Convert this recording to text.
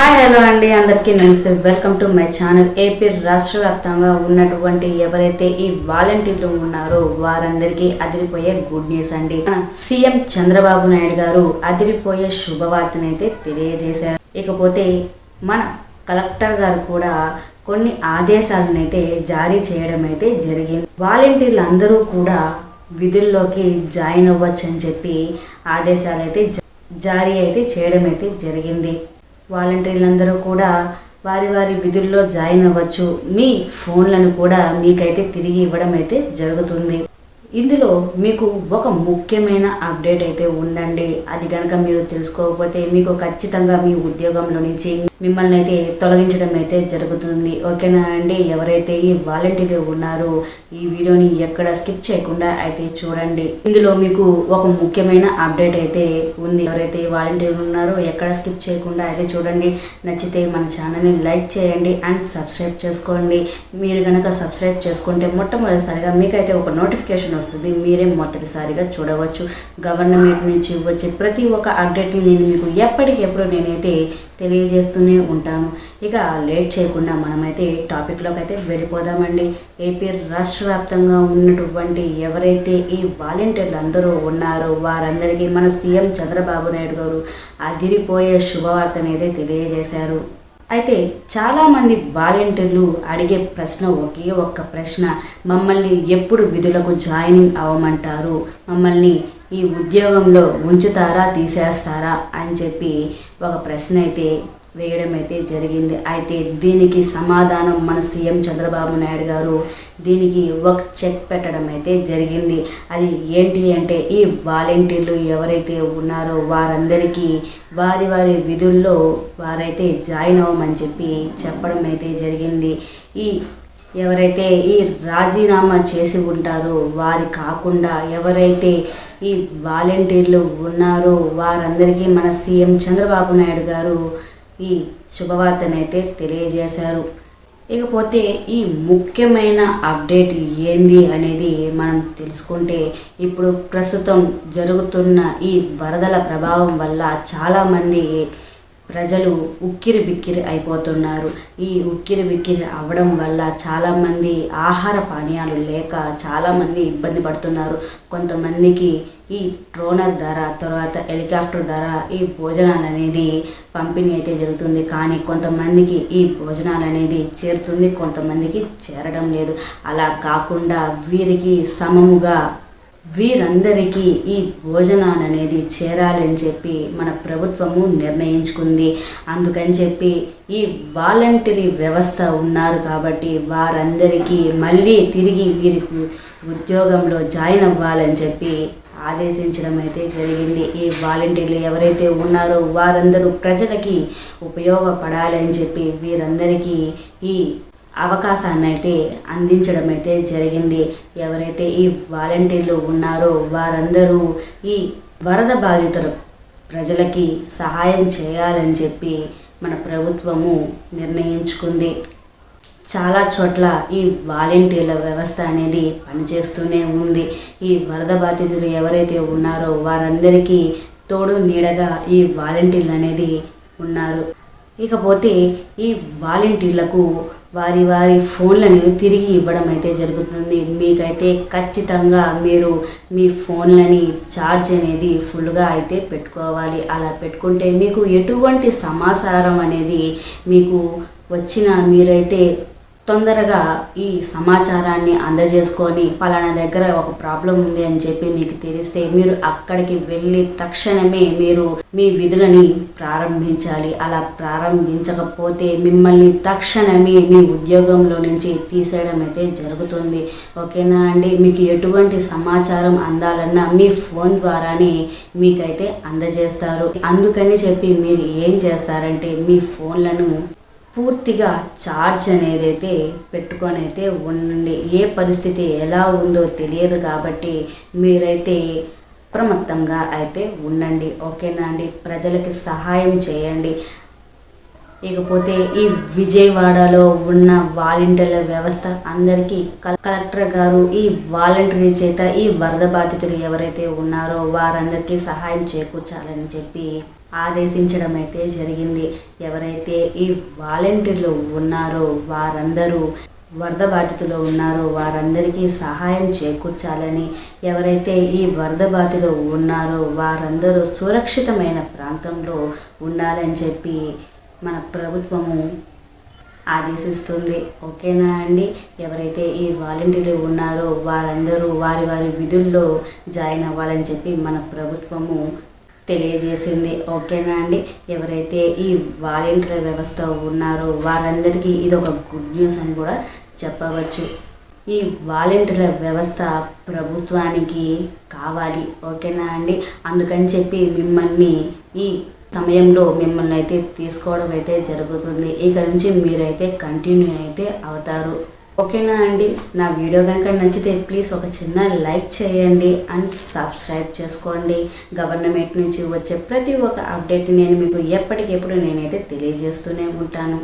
Hi hello అండి. అందరికీ నమస్తే. Welcome to my channel. AP రాష్ట్ర వ్యాప్తంగా ఉన్నటువంటి ఎవరైతే ఈ వాలంటీర్లు ఉన్నారో వారందరికీ అదిరిపోయే గుడ్ న్యూస్ అండి. సీఎం చంద్రబాబు నాయుడు గారు అదిరిపోయే శుభవార్తనైతే తెలియజేశారు. ఇకపోతే మన కలెక్టర్ గారు కూడా కొన్ని ఆదేశాలనైతే జారీ చేయడం అయితే జరిగింది. వాలంటీర్లు అందరూ కూడా విధుల్లోకి జాయిన్ అవ్వచ్చు అని చెప్పి ఆదేశాలు అయితే జారీ అయితే చేయడం అయితే జరిగింది. వాలంటీర్లందరూ కూడా వారి వారి విధుల్లో జాయిన్ అవ్వచ్చు. మీ ఫోన్లను కూడా మీకైతే తిరిగి ఇవ్వడం అయితే జరుగుతుంది. ఇందులో మీకు ఒక ముఖ్యమైన అప్డేట్ అయితే ఉందండి. అది కనుక మీరు తెలుసుకోకపోతే మీకు ఖచ్చితంగా మీ ఉద్యోగంలో నుంచి మిమ్మల్ని అయితే తొలగించడం అయితే జరుగుతుంది. ఓకేనా అండి? ఎవరైతే ఈ వాలంటీర్ ఉన్నారో ఈ వీడియోని ఎక్కడ స్కిప్ చేయకుండా అయితే చూడండి. ఇందులో మీకు ఒక ముఖ్యమైన అప్డేట్ అయితే ఉంది. ఎవరైతే ఈ వాలంటీర్ ఉన్నారో ఎక్కడ స్కిప్ చేయకుండా అయితే చూడండి. నచ్చితే మన ఛానల్ని లైక్ చేయండి అండ్ సబ్స్క్రైబ్ చేసుకోండి. మీరు కనుక సబ్స్క్రైబ్ చేసుకుంటే మొట్టమొదటిసారిగా మీకైతే ఒక నోటిఫికేషన్ వస్తుంది. మీరే మొదటిసారిగా చూడవచ్చు. గవర్నమెంట్ నుంచి వచ్చే ప్రతి ఒక్క అప్డేట్ని నేను మీకు ఎప్పటికెప్పుడు నేనైతే తెలియజేస్తూనే ఉంటాను ఇక లేట్ చేయకుండా మనమైతే టాపిక్లోకి అయితే వెళ్ళిపోదామండి. ఏపీ రాష్ట్ర వ్యాప్తంగా ఉన్నటువంటి ఎవరైతే ఈ వాలంటీర్లు అందరూ ఉన్నారో వారందరికీ మన సీఎం చంద్రబాబు నాయుడు గారు అదిరిపోయే శుభవార్తనైతే తెలియజేశారు. అయితే చాలామంది వాలంటీర్లు అడిగే ప్రశ్న ఒకే ఒక్క ప్రశ్న మమ్మల్ని ఎప్పుడు విధులకు జాయినింగ్ అవ్వమంటారు? మమ్మల్ని ఈ ఉద్యోగంలో ఉంచుతారా తీసేస్తారా అని చెప్పి ఒక ప్రశ్న అయితే వేయడం అయితే జరిగింది. అయితే దీనికి సమాధానం మన సీఎం చంద్రబాబు నాయుడు గారు దీనికి ఒక చెక్ పెట్టడం అయితే జరిగింది. అది ఏంటి అంటే ఈ వాలంటీర్లు ఎవరైతే ఉన్నారో వారందరికీ వారి వారి విధుల్లో వారైతే జాయిన్ అవ్వమని చెప్పి చెప్పడం అయితే జరిగింది. ఈ ఎవరైతే ఈ రాజీనామా చేసి ఉంటారో వారి కాకుండా ఎవరైతే ఈ వాలంటీర్లు ఉన్నారో. వారందరికీ మన సీఎం చంద్రబాబు నాయుడు గారు ఈ శుభవార్తనైతే తెలియజేశారు. ఇకపోతే ఈ ముఖ్యమైన అప్డేట్ ఏంది అనేది మనం తెలుసుకుంటే ఇప్పుడు ప్రస్తుతం జరుగుతున్న ఈ వరదల ప్రభావం వల్ల చాలామంది ప్రజలు ఉక్కిరి బిక్కిరి అయిపోతున్నారు. ఈ ఉక్కిరి బిక్కిరి అవ్వడం వల్ల చాలామంది ఆహార పానీయాలు లేక చాలామంది ఇబ్బంది పడుతున్నారు. కొంతమందికి ఈ ట్రోనర్ ధర తర్వాత హెలికాప్టర్ ధర ఈ భోజనాలు అనేది పంపిణీ అయితే జరుగుతుంది. కానీ కొంతమందికి ఈ భోజనాలు అనేది చేరుతుంది కొంతమందికి చేరడం లేదు. అలా కాకుండా వీరికి సమముగా వీరందరికీ ఈ భోజనాలు అనేది చేరాలని చెప్పి మన ప్రభుత్వము నిర్ణయించుకుంది. అందుకని చెప్పి ఈ వాలంటరీ వ్యవస్థ ఉన్నారు కాబట్టి వారందరికీ మళ్ళీ తిరిగి వీరికి ఉద్యోగంలో జాయిన్ అవ్వాలని చెప్పి ఆదేశించడం అయితే జరిగింది. ఈ వాలంటీర్లు ఎవరైతే ఉన్నారో వారందరూ ప్రజలకి ఉపయోగపడాలని చెప్పి వీరందరికీ ఈ అవకాశాన్ని అయితే అందించడం అయితే జరిగింది. ఎవరైతే ఈ వాలంటీర్లు ఉన్నారో వారందరూ ఈ వరద బాధితులు ప్రజలకి సహాయం చేయాలని చెప్పి మన ప్రభుత్వము నిర్ణయించుకుంది. చాలా చోట్ల ఈ వాలంటీర్ల వ్యవస్థ అనేది పనిచేస్తూనే ఉంది. ఈ వరద బాధితులు ఎవరైతే ఉన్నారో వారందరికీ తోడు నీడగా ఈ వాలంటీర్లు అనేది ఉన్నారు. ఇకపోతే ఈ వాలంటీర్లకు వారి వారి ఫోన్లను తిరిగి ఇవ్వడం అయితే జరుగుతుంది. మీకైతే ఖచ్చితంగా మీరు మీ ఫోన్లని ఛార్జ్ అనేది ఫుల్గా అయితే పెట్టుకోవాలి. అలా పెట్టుకుంటే మీకు ఎటువంటి సమాచారం అనేది మీకు వచ్చిన మీరైతే తొందరగా ఈ సమాచారాన్ని అందజేసుకొని పలానా దగ్గర ఒక ప్రాబ్లం ఉంది అని చెప్పి మీకు తెలిస్తే మీరు అక్కడికి వెళ్ళి తక్షణమే మీరు మీ విధులని ప్రారంభించాలి. అలా ప్రారంభించకపోతే మిమ్మల్ని తక్షణమే మీ ఉద్యోగంలో నుంచి తీసేయడం అయితే జరుగుతుంది. ఓకేనా అండి? మీకు ఎటువంటి సమాచారం అందాలన్నా మీ ఫోన్ ద్వారానే మీకైతే అందజేస్తారు. అందుకని చెప్పి మీరు ఏం చేస్తారంటే మీ ఫోన్లను పూర్తిగా ఛార్జ్ అనేది అయితే పెట్టుకొని అయితే ఉండండి ఏ పరిస్థితి ఎలా ఉందో తెలియదు కాబట్టి మీరైతే అప్రమత్తంగా అయితే ఉండండి. ఓకేనా అండి? ప్రజలకి సహాయం చేయండి. ఇకపోతే ఈ విజయవాడలో ఉన్న వాలంటీర్ల వ్యవస్థ అందరికీ కల- కలెక్టర్ గారు ఈ వాలంటీర్ చేత ఈ వరద బాధితులు ఎవరైతే ఉన్నారో వారందరికీ సహాయం చేకూర్చాలని చెప్పి ఆదేశించడం అయితే జరిగింది. ఎవరైతే ఈ వాలంటీర్లు ఉన్నారో వారందరూ వరద బాధితులు ఉన్నారో వారందరికీ సహాయం చేకూర్చాలని ఎవరైతే ఈ వరద బాధితులు ఉన్నారో వారందరూ సురక్షితమైన ప్రాంతంలో ఉండాలని చెప్పి మన ప్రభుత్వము ఆదేశిస్తుంది. ఓకేనా అండి? ఎవరైతే ఈ వాలంటీర్లు ఉన్నారో వారందరూ వారి వారి విధుల్లో జాయిన్ అవ్వాలని చెప్పి మన ప్రభుత్వము తెలియజేసింది. ఓకేనా అండి? ఎవరైతే ఈ వాలంటీర్ల వ్యవస్థ ఉన్నారో వారందరికీ ఇది ఒక గుడ్ న్యూస్ అని కూడా చెప్పవచ్చు. ఈ వాలంటీర్ల వ్యవస్థ ప్రభుత్వానికి కావాలి. ఓకేనా అండి? అందుకని చెప్పి మిమ్మల్ని ఈ సమయంలో మిమ్మల్ని అయితే తీసుకోవడం అయితే జరుగుతుంది. ఇక నుంచి మీరైతే కంటిన్యూ అయితే అవుతారు. ఓకేనా అండి? నా వీడియో కనుక నచ్చితే ప్లీజ్ ఒక చిన్న లైక్ చేయండి అండ్ సబ్స్క్రైబ్ చేసుకోండి. గవర్నమెంట్ నుంచి వచ్చే ప్రతి ఒక్క అప్డేట్ నేను మీకు ఎప్పటికెప్పుడు నేనైతే తెలియజేస్తూనే ఉంటాను.